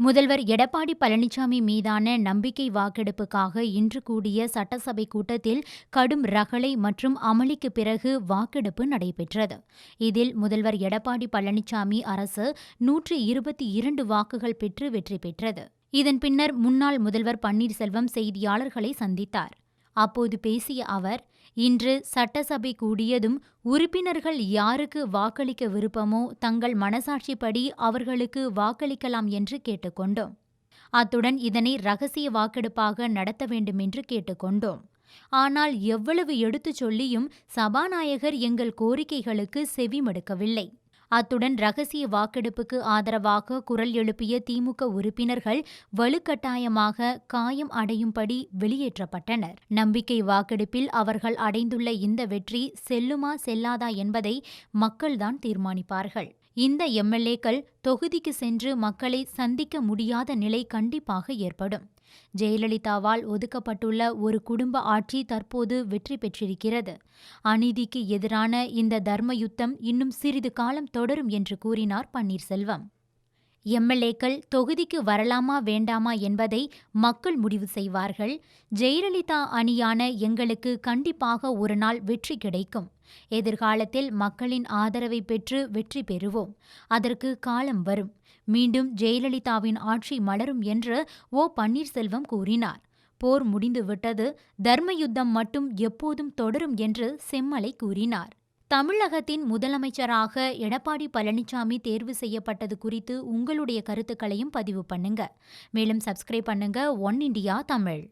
முதல்வர் எடப்பாடி பழனிசாமி மீதான நம்பிக்கை வாக்கெடுப்புக்காக இன்று கூடிய சட்டசபை கூட்டத்தில் கடும் ரகளை மற்றும் அமளிக்கு பிறகு வாக்கெடுப்பு நடைபெற்றது. இதில் முதல்வர் எடப்பாடி பழனிசாமி அரசு நூற்று இருபத்தி இரண்டு வாக்குகள் பெற்று வெற்றி பெற்றது. இதன் பின்னர் முன்னாள் முதல்வர் பன்னீர்செல்வம் செய்தியாளர்களை சந்தித்தார். அப்போது பேசிய அவர் இன்று சட்டசபை கூடியதும் உறுப்பினர்கள் யாருக்கு வாக்களிக்க விருப்பமோ தங்கள் மனசாட்சிப்படி அவர்களுக்கு வாக்களிக்கலாம் என்று கேட்டுக்கொண்டோம். அத்துடன் இதனை ரகசிய வாக்கெடுப்பாக நடத்த வேண்டும் என்று கேட்டுக்கொண்டோம். ஆனால் எவ்வளவு எடுத்துச் சொல்லியும் சபாநாயகர் எங்கள் கோரிக்கைகளுக்கு செவிமடுக்கவில்லை. அத்துடன் ரகசிய வாக்கெடுப்புக்கு ஆதரவாக குரல் எழுப்பிய திமுக உறுப்பினர்கள் வலுக்கட்டாயமாக காயம் அடையும்படி வெளியேற்றப்பட்டனர். நம்பிக்கை வாக்கெடுப்பில் அவர்கள் அடைந்துள்ள இந்த வெற்றி செல்லுமா செல்லாதா என்பதை மக்கள்தான் தீர்மானிப்பார்கள். இந்த எம்எல்ஏக்கள் தொகுதிக்கு சென்று மக்களை சந்திக்க முடியாத நிலை கண்டிப்பாக ஏற்படும். ஜெயலலிதாவால் ஒதுக்கப்பட்டுள்ள ஒரு குடும்ப ஆட்சி தற்போது வெற்றி பெற்றிருக்கிறது. அநீதிக்கு எதிரான இந்த தர்ம யுத்தம் இன்னும் சிறிது காலம் தொடரும் என்று கூறினார் பன்னீர்செல்வம். எம்எல்ஏக்கள் தொகுதிக்கு வரலாமா வேண்டாமா என்பதை மக்கள் முடிவு செய்வார்கள். ஜெயலலிதா அணியான எங்களுக்கு கண்டிப்பாக ஒரு நாள் வெற்றி கிடைக்கும். எதிர்காலத்தில் மக்களின் ஆதரவை பெற்று வெற்றி பெறுவோம். அதற்கு காலம் வரும். மீண்டும் ஜெயலலிதாவின் ஆட்சி மலரும் என்று ஓ. பன்னீர்செல்வம் கூறினார். போர் முடிந்துவிட்டது. தர்மயுத்தம் மட்டும் எப்போதும் தொடரும் என்று செம்மலை கூறினார். தமிழகத்தின் முதலமைச்சராக எடப்பாடி பழனிசாமி தேர்வு செய்யப்பட்டது குறித்து உங்களுடைய கருத்துக்களையும் பதிவு பண்ணுங்க. மேலும் சப்ஸ்கிரைப் பண்ணுங்க. One India Tamil.